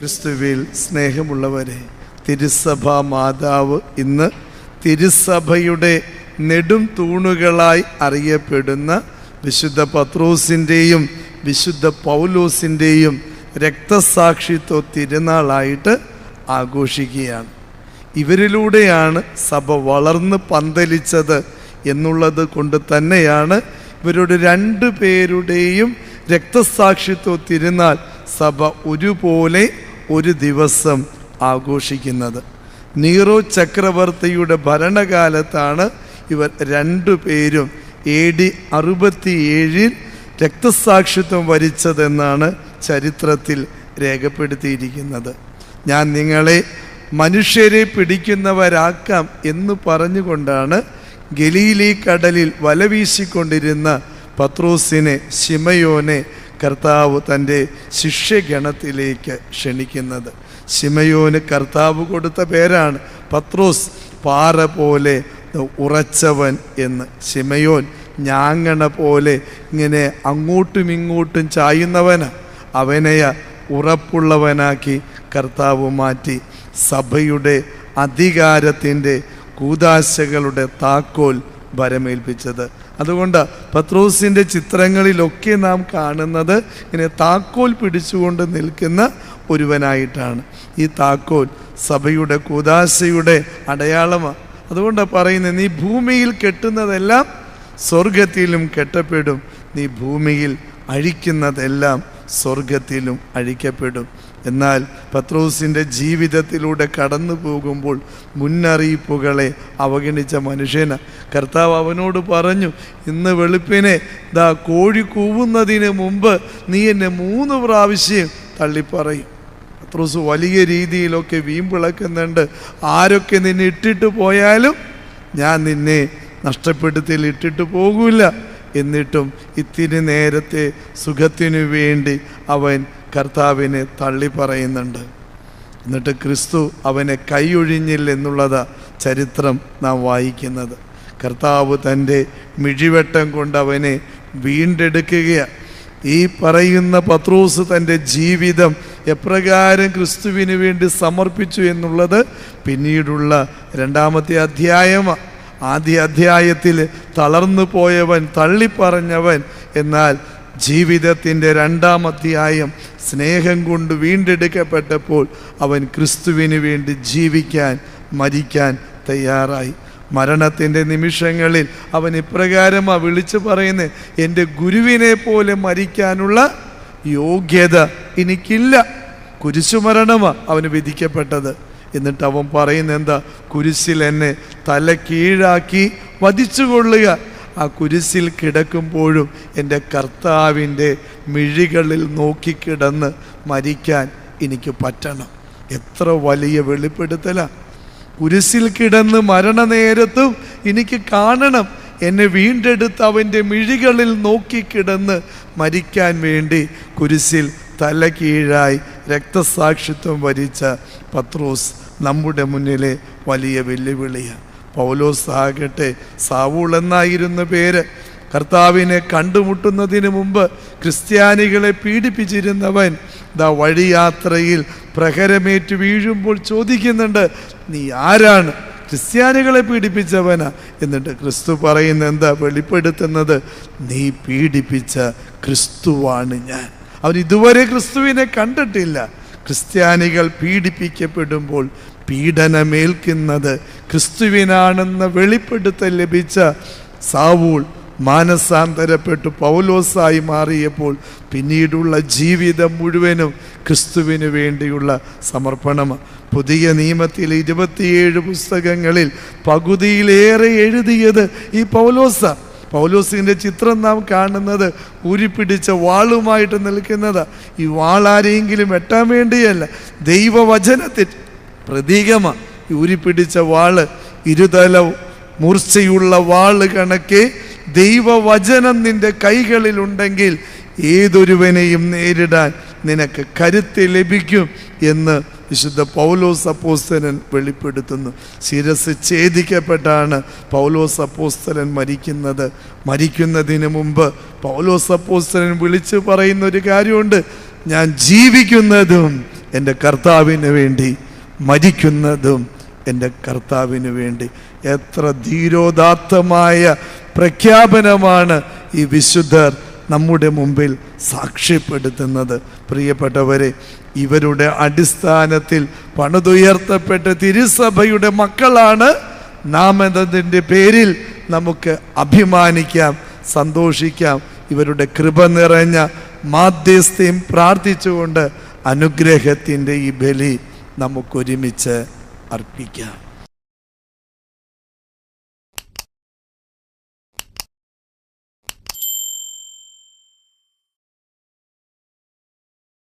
ക്രിസ്തുവിൽ സ്നേഹമുള്ളവരെ തിരുസഭ മാതാവ് ഇന്ന് തിരുസഭയുടെ നെടും തൂണുകളായി അറിയപ്പെടുന്ന വിശുദ്ധ പത്രോസിന്റെയും വിശുദ്ധ പൗലോസിന്റെയും രക്തസാക്ഷിത്വ തിരുനാളായിട്ട് ആഘോഷിക്കുകയാണ്. ഇവരിലൂടെയാണ് സഭ വളർന്ന് പന്തലിച്ചത് എന്നുള്ളത് കൊണ്ട് തന്നെയാണ് ഇവരുടെ രണ്ടു പേരുടെയും രക്തസാക്ഷിത്വ തിരുനാൾ സഭ ഒരുപോലെ ഒരു ദിവസം ആഘോഷിക്കുന്നത്. നീറോ ചക്രവർത്തിയുടെ ഭരണകാലത്താണ് ഇവർ രണ്ടു പേരും എ ഡി അറുപത്തിയേഴിൽ രക്തസാക്ഷിത്വം വരിച്ചതെന്നാണ് ചരിത്രത്തിൽ രേഖപ്പെടുത്തിയിരിക്കുന്നത്. ഞാൻ നിങ്ങളെ മനുഷ്യരെ പിടിക്കുന്നവരാക്കാം എന്ന് പറഞ്ഞുകൊണ്ടാണ് ഗലീലി കടലിൽ വല വീശിക്കൊണ്ടിരുന്ന പത്രോസിനെ ശിമയോനെ കർത്താവ് തന്റെ ശിഷ്യഗണത്തിലേക്ക് ക്ഷണിക്കുന്നത്. ശിമയോന് കർത്താവ് കൊടുത്ത പേരാണ് പത്രോസ്. പാറ പോലെ ഉറച്ചവൻ എന്ന്. ശിമയോൻ ഞാങ്ങണ പോലെ ഇങ്ങനെ അങ്ങോട്ടും ഇങ്ങോട്ടും ചായുന്നവന്. അവനെയ ഉറപ്പുള്ളവനാക്കി കർത്താവ് മാറ്റി. സഭയുടെ അധികാരത്തിന്റെ കൂതാശകളുടെ താക്കോൽ ഭരമേൽപ്പിച്ചത് അതുകൊണ്ട് പത്രോസിന്റെ ചിത്രങ്ങളിലൊക്കെ നാം കാണുന്നത് ഇങ്ങനെ താക്കോൽ പിടിച്ചുകൊണ്ട് നിൽക്കുന്ന ഒരുവനായിട്ടാണ്. ഈ താക്കോൽ സഭയുടെ കൂതാശയുടെ അടയാളമാണ് അതുകൊണ്ട് പറയുന്നത് നീ ഭൂമിയിൽ കെട്ടുന്നതെല്ലാം സ്വർഗത്തിലും കെട്ടപ്പെടും. നീ ഭൂമിയിൽ അഴിക്കുന്നതെല്ലാം സ്വർഗത്തിലും അഴിക്കപ്പെടും. എന്നാൽ പത്രോസിന്റെ ജീവിതത്തിലൂടെ കടന്നു പോകുമ്പോൾ മുന്നറിയിപ്പുകളെ അവഗണിച്ച മനുഷ്യന് കർത്താവ് അവനോട് പറഞ്ഞു ഇന്ന് വെളുപ്പിനെ ദാ കോഴി കൂവുന്നതിന് മുമ്പ് നീ എന്നെ മൂന്ന് പ്രാവശ്യം തള്ളിപ്പറയും. പത്രോസ് വലിയ രീതിയിലൊക്കെ വീമ്പിളക്കുന്നുണ്ട് ആരൊക്കെ നിന്നെ ഇട്ടിട്ട് പോയാലും ഞാൻ നിന്നെ നഷ്ടപ്പെടുത്തിൽ ഇട്ടിട്ട് പോകില്ല എന്നിട്ടും ഇത്തിരി നേരത്തെ സുഖത്തിനു വേണ്ടി അവൻ കർത്താവിനെ തള്ളി പറയുന്നുണ്ട്. എന്നിട്ട് ക്രിസ്തു അവനെ കൈയൊഴിഞ്ഞില്ല എന്നുള്ളത് ചരിത്രം നാം വായിക്കുന്നത്. കർത്താവ് തന്റെ മിഴിവെട്ടം കൊണ്ട് അവനെ വീണ്ടെടുക്കുകയാണ് ഈ പറയുന്ന പത്രൂസ് തന്റെ ജീവിതം എപ്രകാരം ക്രിസ്തുവിന് വേണ്ടി സമർപ്പിച്ചു എന്നുള്ളത് പിന്നീടുള്ള രണ്ടാമത്തെ അധ്യായമാണ് ആദ്യ അധ്യായത്തിൽ തളർന്നു പോയവൻ തള്ളിപ്പറഞ്ഞവൻ എന്നാൽ ജീവിതത്തിന്റെ രണ്ടാം അധ്യായം സ്നേഹം കൊണ്ട് വീണ്ടെടുക്കപ്പെട്ടപ്പോൾ അവൻ ക്രിസ്തുവിന് വേണ്ടി ജീവിക്കാൻ മരിക്കാൻ തയ്യാറായി. മരണത്തിന്റെ നിമിഷങ്ങളിൽ അവൻ ഇപ്രകാരം ആ വിളിച്ചു പറയുന്നത് എന്റെ ഗുരുവിനെ പോലെ മരിക്കാനുള്ള യോഗ്യത എനിക്കില്ല. കുരിശുമരണമാണ് അവന് വിധിക്കപ്പെട്ടത്. എന്നിട്ട് അവൻ പറയുന്ന എന്താ കുരിശിൽ എന്നെ തല കീഴാക്കി വധിച്ചുകൊള്ളുക. ആ കുരിശിൽ കിടക്കുമ്പോഴും എന്റെ കർത്താവിന്റെ മിഴികളിൽ നോക്കിക്കിടന്ന് മരിക്കാൻ എനിക്ക് പറ്റണം. എത്ര വലിയ വെളിപ്പെടുത്തലാണ് കുരിശിൽ കിടന്ന് മരണനേരത്തും എനിക്ക് കാണണം. എന്നെ വീണ്ടെടുത്ത് അവന്റെ മിഴികളിൽ നോക്കിക്കിടന്ന് മരിക്കാൻ വേണ്ടി കുരിശിൽ തല കീഴായി രക്തസാക്ഷിത്വം വരിച്ച പത്രോസ് നമ്മുടെ മുന്നിലെ വലിയ വെല്ലുവിളിയാണ് പൗലോസ് ആകട്ടെ സാവൂൾ എന്നായിരുന്ന പേര് കർത്താവിനെ കണ്ടുമുട്ടുന്നതിന് മുമ്പ് ക്രിസ്ത്യാനികളെ പീഡിപ്പിച്ചിരുന്നവൻ ദാ വഴിയാത്രയിൽ പ്രഹരമേറ്റ് വീഴുമ്പോൾ ചോദിക്കുന്നുണ്ട് നീ ആരാണ്? ക്രിസ്ത്യാനികളെ പീഡിപ്പിച്ചവനാ? എന്നിട്ട് ക്രിസ്തു പറയുന്ന എന്താ വെളിപ്പെടുത്തുന്നത്? നീ പീഡിപ്പിച്ച ക്രിസ്തുവാണ് ഞാൻ. അവൻ ഇതുവരെ ക്രിസ്തുവിനെ കണ്ടിട്ടില്ല. ക്രിസ്ത്യാനികൾ പീഡിപ്പിക്കപ്പെടുമ്പോൾ പീഡനമേൽക്കുന്നത്. ക്രിസ്തുവിനാണെന്ന വെളിപ്പെടുത്തൽ ലഭിച്ച സാവൂൾ മാനസാന്തരപ്പെട്ടു പൗലോസായി മാറിയപ്പോൾ പിന്നീടുള്ള ജീവിതം മുഴുവനും ക്രിസ്തുവിന് വേണ്ടിയുള്ള സമർപ്പണമാണ്. പുതിയ നിയമത്തിൽ ഇരുപത്തിയേഴ് പുസ്തകങ്ങളിൽ പകുതിയിലേറെ എഴുതിയത് ഈ പൗലോസ. പൗലോസിന്റെ ചിത്രം നാം കാണുന്നത് ഊരിപ്പിടിച്ച വാളുമായിട്ട് നിൽക്കുന്നത്. ഈ വാളാരെയെങ്കിലും വെട്ടാൻ വേണ്ടിയല്ല ദൈവവചനത്തിൽ പ്രതീകമാണ് ഊരിപ്പിടിച്ച വാൾ ഇരുതല മൂർച്ചയുള്ള വാൾ കണക്കെ ദൈവവചനം നിന്റെ കൈകളിലുണ്ടെങ്കിൽ ഏതൊരുവനെയും നേരിടാൻ നിനക്ക് കരുത്ത് ലഭിക്കും എന്ന് വിശുദ്ധ പൗലോസ് അപ്പോസ്തലൻ വെളിപ്പെടുത്തുന്നു. ശിരസ് ഛേദിക്കപ്പെട്ടാണ് പൗലോസ് അപ്പോസ്തലൻ മരിക്കുന്നത്. മരിക്കുന്നതിന് മുമ്പ് പൗലോസ് അപ്പോസ്തലൻ വിളിച്ചു പറയുന്ന ഒരു കാര്യമുണ്ട്. ഞാൻ ജീവിക്കുന്നതും എന്റെ കർത്താവിന് വേണ്ടി മരിക്കുന്നതും എന്റെ കർത്താവിന് വേണ്ടി. എത്ര ധീരോദാത്തമായ പ്രഖ്യാപനമാണ് ഈ വിശുദ്ധർ നമ്മുടെ മുമ്പിൽ സാക്ഷ്യപ്പെടുത്തുന്നത്. പ്രിയപ്പെട്ടവരെ ഇവരുടെ അടിസ്ഥാനത്തിൽ പണിതുയർത്തപ്പെട്ട തിരുസഭയുടെ മക്കളാണ് നാം എന്നതിന്റെ പേരിൽ നമുക്ക് അഭിമാനിക്കാം സന്തോഷിക്കാം. ഇവരുടെ കൃപ നിറഞ്ഞ മാധ്യസ്ഥയും പ്രാർത്ഥിച്ചുകൊണ്ട് അനുഗ്രഹത്തിന്റെ ഈ ബലി നമുക്കൊരുമിച്ച് അർപ്പിക്കാം.